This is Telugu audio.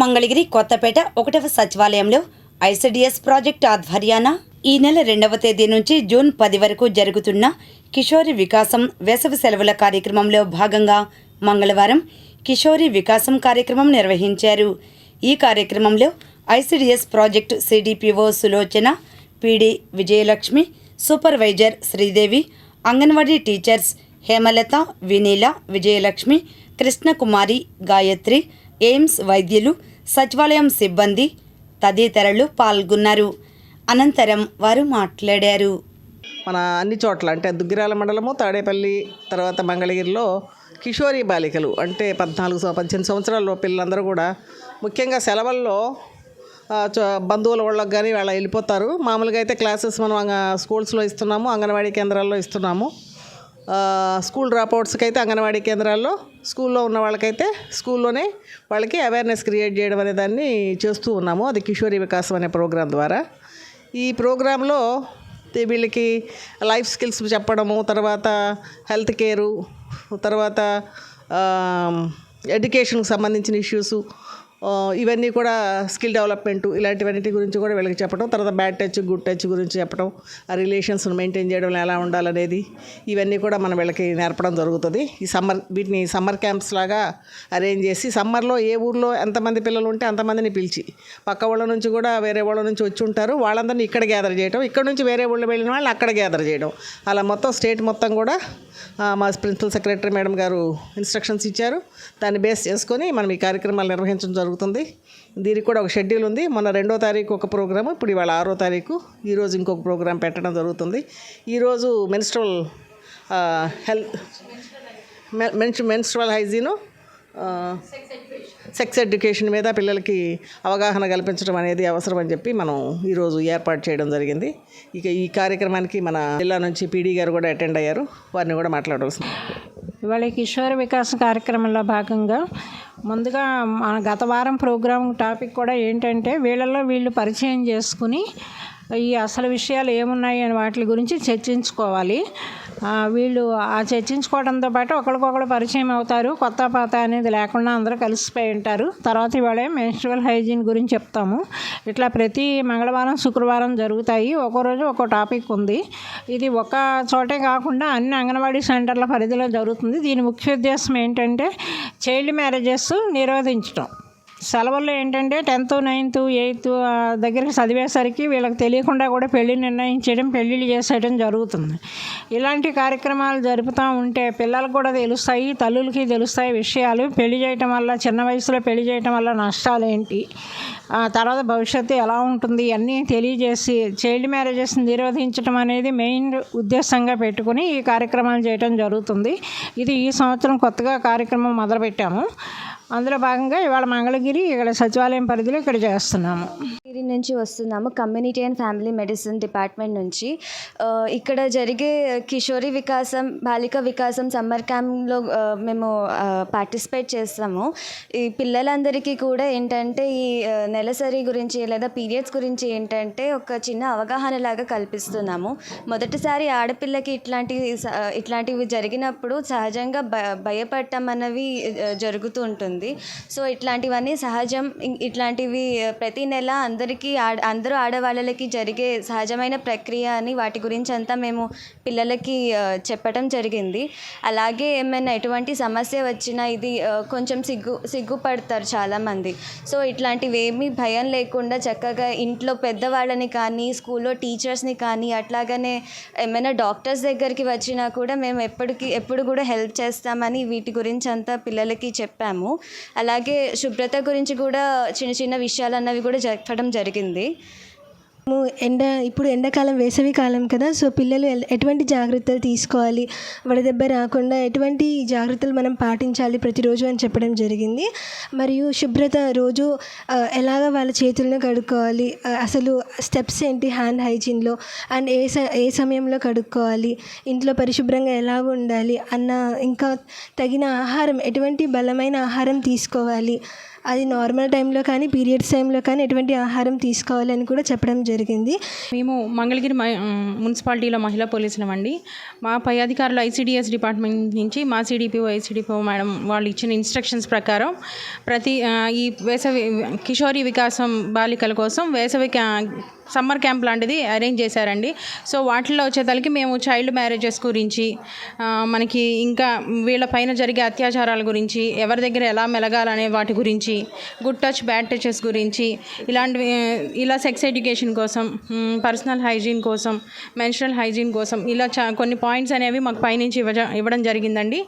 మంగళగిరి కొత్తపేట ఒకటవ సచివాలయంలో ఐసిడిఎస్ ప్రాజెక్టు ఆధ్వర్యాన ఈ నెల రెండవ తేదీ నుంచి జూన్ పది వరకు జరుగుతున్న కిషోరి వికాసం వేసవి సెలవుల కార్యక్రమంలో భాగంగా మంగళవారం కిషోరి వికాసం కార్యక్రమం నిర్వహించారు. ఈ కార్యక్రమంలో ICDS project CDPO Sulochana PD Vijayalakshmi supervisor Sridevi anganwadi teachers Hemalatha Vineela Vijayalakshmi Krishnakumari Gayatri AIIMS వైద్యులు సచివాలయం సిబ్బంది తదితరులు పాల్గొన్నారు. అనంతరం వారు మాట్లాడారు. మన అన్ని చోట్ల అంటే దుగ్గిరాల మండలము తాడేపల్లి తర్వాత మంగళగిరిలో కిషోరీ బాలికలు అంటే పద్నాలుగు పద్దెనిమిది సంవత్సరాల పిల్లలందరూ కూడా ముఖ్యంగా సెలవుల్లో చ- బంధువుల వాళ్ళకి కానీ వాళ్ళ వెళ్ళిపోతారు. మామూలుగా అయితే క్లాసెస్ మనం స్కూల్స్లో ఇస్తున్నాము అంగన్వాడీ కేంద్రాల్లో ఇస్తున్నాము. స్కూల్ డ్రాప్అవుట్స్కి అయితే అంగన్వాడీ కేంద్రాల్లో స్కూల్లో ఉన్న వాళ్ళకైతే స్కూల్లోనే వాళ్ళకి అవేర్నెస్ క్రియేట్ చేయడం అనే దాన్ని చేస్తూ ఉన్నాము. అది కిషోరీ వికాసం అనే ప్రోగ్రాం ద్వారా. ఈ ప్రోగ్రాంలో వీళ్ళకి లైఫ్ స్కిల్స్ చెప్పడము తర్వాత హెల్త్ కేరు తర్వాత ఎడ్యుకేషన్కి సంబంధించిన ఇష్యూస్ ఇవన్నీ కూడా స్కిల్ డెవలప్మెంట్ ఇలాంటివన్నిటి గురించి కూడా వీళ్ళకి చెప్పడం తర్వాత బ్యాడ్ టచ్ గుడ్ టచ్ గురించి చెప్పడం ఆ రిలేషన్స్ను మెయింటైన్ చేయడం ఎలా ఉండాలనేది ఇవన్నీ కూడా మనం వీళ్ళకి నేర్పడం జరుగుతుంది. ఈ సమ్మర్ వీటిని సమ్మర్ క్యాంప్స్ లాగా అరేంజ్ చేసి సమ్మర్లో ఏ ఊర్లో ఎంతమంది పిల్లలు ఉంటే అంతమందిని పిలిచి పక్క వాళ్ళ నుంచి కూడా వేరే వాళ్ళ నుంచి వచ్చి ఉంటారు వాళ్ళందరినీ ఇక్కడ గ్యాదర్ చేయడం ఇక్కడ నుంచి వేరే ఊళ్ళో వెళ్ళిన వాళ్ళు అక్కడ గ్యాదర్ చేయడం. అలా మొత్తం స్టేట్ మొత్తం కూడా మా ప్రిన్సిపల్ సెక్రటరీ మేడం గారు ఇన్స్ట్రక్షన్స్ ఇచ్చారు. దాన్ని బేస్ చేసుకొని మనం ఈ కార్యక్రమాలు నిర్వహించడం జరుగుతుంది. దీనికి కూడా ఒక షెడ్యూల్ ఉంది. మన రెండో తారీఖు ఒక ప్రోగ్రాము ఇప్పుడు ఇవాళ ఆరో తారీఖు. ఈరోజు ఇంకొక ప్రోగ్రాం పెట్టడం జరుగుతుంది. ఈరోజు menstrual health mens menstrual hygiene sex education మీద పిల్లలకి అవగాహన కల్పించడం అనేది అవసరం అని చెప్పి మనం ఈరోజు ఏర్పాటు చేయడం జరిగింది. ఇక ఈ కార్యక్రమానికి మన జిల్లా నుంచి పీడీ గారు కూడా అటెండ్ అయ్యారు. వారిని కూడా మాట్లాడవలసింది. ఇవాళ ఈ కిషోర వికాస కార్యక్రమంలో భాగంగా ముందుగా మన గత వారం ప్రోగ్రాం టాపిక్ కూడా ఏంటంటే వీళ్ళల్లో వీళ్ళు పరిచయం చేసుకుని ఈ అసలు విషయాలు ఏమున్నాయి అని వాటి గురించి చర్చించుకోవాలి. వీళ్ళు ఆ చర్చించుకోవడంతో పాటు ఒకరికొకరు పరిచయం అవుతారు. కొత్త పాత అనేది లేకుండా అందరూ కలిసిపోయి ఉంటారు. తర్వాత ఇవాళ మెన్స్ట్రువల్ హైజీన్ గురించి చెప్తాము. ఇట్లా ప్రతి మంగళవారం శుక్రవారం జరుగుతాయి. ఒక్కో రోజు ఒక్కో టాపిక్ ఉంది. ఇది ఒక చోటే కాకుండా అన్ని అంగన్వాడీ సెంటర్ల పరిధిలో జరుగుతుంది. దీని ముఖ్య ఉద్దేశం ఏంటంటే చైల్డ్ మ్యారేజెస్ నిరోధించడం సెలవుల్లో ఏంటంటే టెన్త్ నైన్త్ ఎయిత్ దగ్గరికి చదివేసరికి వీళ్ళకి తెలియకుండా కూడా పెళ్ళి నిర్ణయించడం పెళ్ళిళ్ళు చేసేయడం జరుగుతుంది. ఇలాంటి కార్యక్రమాలు జరుపుతూ ఉంటే పిల్లలకు కూడా తెలుస్తాయి తల్లులకి తెలుస్తాయి విషయాలు. పెళ్ళి చేయటం వల్ల చిన్న వయసులో పెళ్ళి చేయటం వల్ల నష్టాలు ఏంటి ఆ తర్వాత భవిష్యత్తు ఎలా ఉంటుంది? అన్నీ తెలియజేసి చైల్డ్ మ్యారేజెస్ నిరోధించడం అనేది మెయిన్ ఉద్దేశంగా పెట్టుకుని ఈ కార్యక్రమాలు చేయడం జరుగుతుంది. ఇది ఈ సంవత్సరం కొత్తగా కార్యక్రమం మొదలుపెట్టాము. అందులో భాగంగా ఇవాళ మంగళగిరి ఇక్కడ సచివాలయం పరిధిలో ఇక్కడ చేస్తున్నాము. డిగ్రీ నుంచి వస్తున్నాము community and family medicine department నుంచి. ఇక్కడ జరిగే కిషోరి వికాసం బాలిక వికాసం సమ్మర్ క్యాంప్లో మేము పార్టిసిపేట్ చేస్తాము. ఈ పిల్లలందరికీ కూడా ఏంటంటే ఈ నెలసరి గురించి లేదా పీరియడ్స్ గురించి ఏంటంటే ఒక చిన్న అవగాహన లాగా కల్పిస్తున్నాము. మొదటిసారి ఆడపిల్లకి ఇట్లాంటి స- ఇట్లాంటివి జరిగినప్పుడు సహజంగా భ భయపడటం అన్నవి జరుగుతూ ఉంటుంది. సో ఇట్లాంటివన్నీ సహజం ఇట్లాంటివి ప్రతి నెల అందరికీ ఆడ అందరూ ఆడవాళ్ళకి జరిగే సహజమైన ప్రక్రియ అని వాటి గురించి అంతా మేము పిల్లలకి చెప్పటం జరిగింది. అలాగే ఏమైనా ఎటువంటి సమస్య వచ్చినా ఇది కొంచెం సిగ్గు సిగ్గుపడతారు చాలామంది. సో ఇట్లాంటివి ఏమీ భయం లేకుండా చక్కగా ఇంట్లో పెద్దవాళ్ళని కానీ స్కూల్లో టీచర్స్ని కానీ అట్లాగనే ఏమైనా డాక్టర్స్ దగ్గరికి వచ్చినా కూడా మేము ఎప్పటికీ ఎప్పుడు కూడా హెల్ప్ చేస్తామని వీటి గురించి అంతా పిల్లలకి చెప్పాము. అలాగే శుభ్రత గురించి కూడా చిన్న చిన్న విషయాలు అన్నవి కూడా చెప్పడం జరిగింది. ఎండ ఇప్పుడు ఎండాకాలం వేసవి కాలం కదా సో పిల్లలు ఎటువంటి జాగ్రత్తలు తీసుకోవాలి? వడదెబ్బ రాకుండా ఎటువంటి జాగ్రత్తలు మనం పాటించాలి ప్రతిరోజు అని చెప్పడం జరిగింది. మరియు శుభ్రత రోజు ఎలాగ వాళ్ళ చేతులను కడుక్కోవాలి? అసలు స్టెప్స్ ఏంటి? హ్యాండ్ హైజీన్లో అండ్ ఏ స ఏ సమయంలో కడుక్కోవాలి? ఇంట్లో పరిశుభ్రంగా ఎలా ఉండాలి? అన్న ఇంకా తగిన ఆహారం ఎటువంటి బలమైన ఆహారం తీసుకోవాలి? అది నార్మల్ టైంలో కానీ పీరియడ్స్ టైంలో కానీ ఎటువంటి ఆహారం తీసుకోవాలని కూడా చెప్పడం జరిగింది. మేము మంగళగిరి మున్సిపాలిటీలో మహిళా పోలీసులం అండి. మా పై అధికారులు ఐసీడీఎస్ డిపార్ట్మెంట్ నుంచి మా సిడిపిఓ ఐసీడిపిఓ మేడం వాళ్ళు ఇచ్చిన ఇన్స్ట్రక్షన్స్ ప్రకారం ప్రతి ఈ వేసవి కిషోరి వికాసం బాలికల కోసం వేసవి క్యా సమ్మర్ క్యాంప్ లాంటిది అరేంజ్ చేశారండి. సో వాటిల్లో వచ్చేసరికి మేము చైల్డ్ మ్యారేజెస్ గురించి మనకి ఇంకా వీళ్ళ పైన జరిగే అత్యాచారాల గురించి ఎవరి దగ్గర ఎలా మెలగాలనే వాటి గురించి గుడ్ టచ్ బ్యాడ్ టచెస్ గురించి ఇలాంటివి ఇలా సెక్స్ ఎడ్యుకేషన్ కోసం పర్సనల్ హైజీన్ కోసం మెన్షనల్ హైజీన్ కోసం ఇలా చా కొన్ని పాయింట్స్ అనేవి మాకు పైనుంచి ఇవ్వ ఇవ్వడం జరిగిందండి.